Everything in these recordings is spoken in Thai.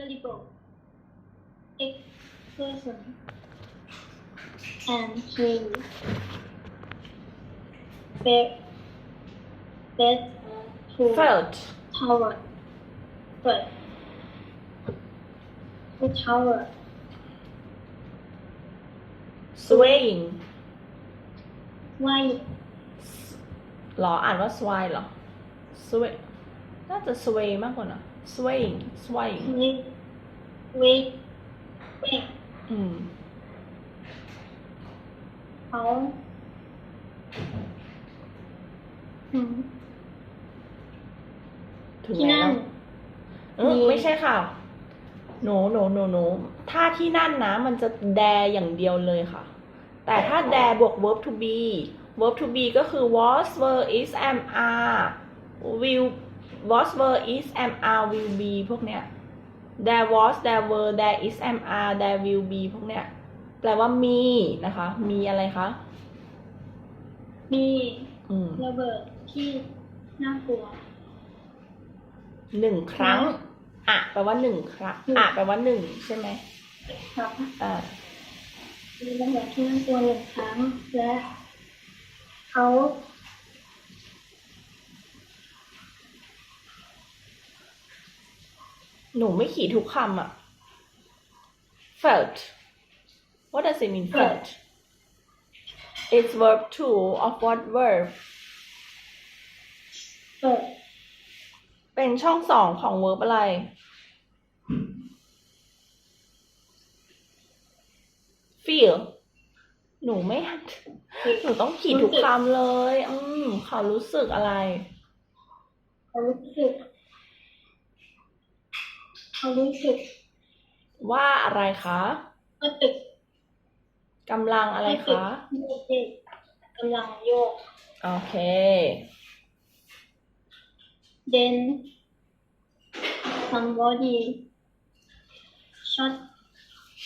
terrible person and he fed fed to felt tower but the tower swaying why หรออ่านว่า sway เหรอ sway น่าจะ sway มากกว่านะ swaying swaying wait wait wait อืมเขาอืมถึงที่แล้นั่วนเออมี ไม่ใช่ค่ะหนูหนูหนูหนูถ้าที่นั่นนะ มันจะแดอย่างเดียวเลยค่ะ แต่ถ้าแดบวก verb to be verb to be ก็คือ was were is am are will was were is am are will be พวกเนี้ย there was there were there is am are there will be พวกเนี้ย แปลว่ามีนะคะ มีอะไรคะ มีอืมระเบิดที่น่ากลัวหนึ่งครั้ง อะแปลว่าหนึ่งครั้งอะแปลว่าหนึ่งใช่ไหมครับอ่ามีระเบิดที่น่ากลัวหนึ่งครั้งและเขา หนูไม่ขี่ทุกคำอะ felt what does it mean felt it's verb two of what verb เปิดเป็นช่องสองของ verb อะไร feel หนูไม่ หนูต้องขี่ทุกคำเลย อืมเขารู้สึกอะไร เขารู้สึก เขารู้สึกว่าอะไรคะว่าตึกกำลังอะไรว่าตึกคะโยกกำลังโยก โอเค then somebody shot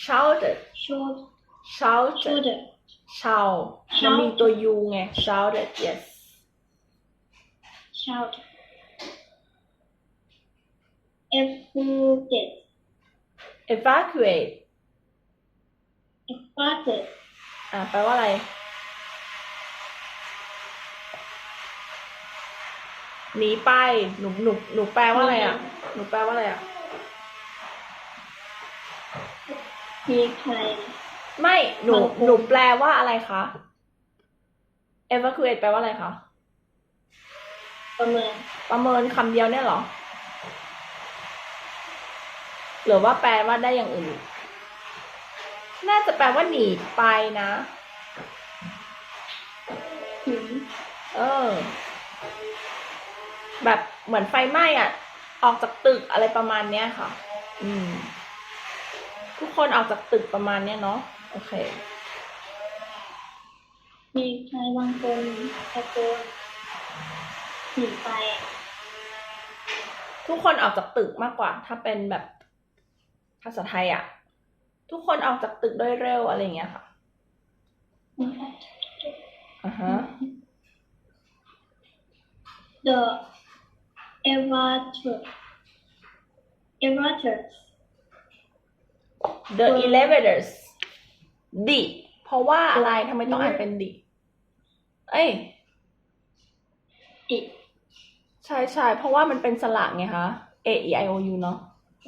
shouted shot shouted shoulder shout มันมีตัว u ไง shouted yes shout evacuated evacuate evacuated อ่าแปลว่าอะไร หนีไป หนูหนูหนูแปลว่าอะไรอะ หนูแปลว่าอะไรอะมีใครไม่ หนูมันคงหนูแปลว่าอะไรคะ evacuate แปลว่าอะไรคะ ประเมิน ประเมินคำเดียวเนี่ยเหรอ หรือว่าแปลว่าได้อย่างอื่น น่าจะแปลว่าหนีไปนะถึงเออ แบบเหมือนไฟไหม้อะ ออกจากตึกอะไรประมาณเนี้ยค่ะ อืม ทุกคนออกจากตึกประมาณเนี้ยเนาะโอเค มีใครบางคนตะโกนหนีไป ทุกคนออกจากตึกมากกว่า ถ้าเป็นแบบ ภาษาไทยอะ ทุกคนออกจากตึกโดยเร็วอะไรอย่างเงี้ยค่ะอ่าฮะ the elevator elevators the elevators ดิเพราะว่าอะไรทำไมต้องอ่านเป็นดิเอ้ยติดใช่ใช่เพราะว่ามันเป็นสระไงคะ A E I O U เนาะ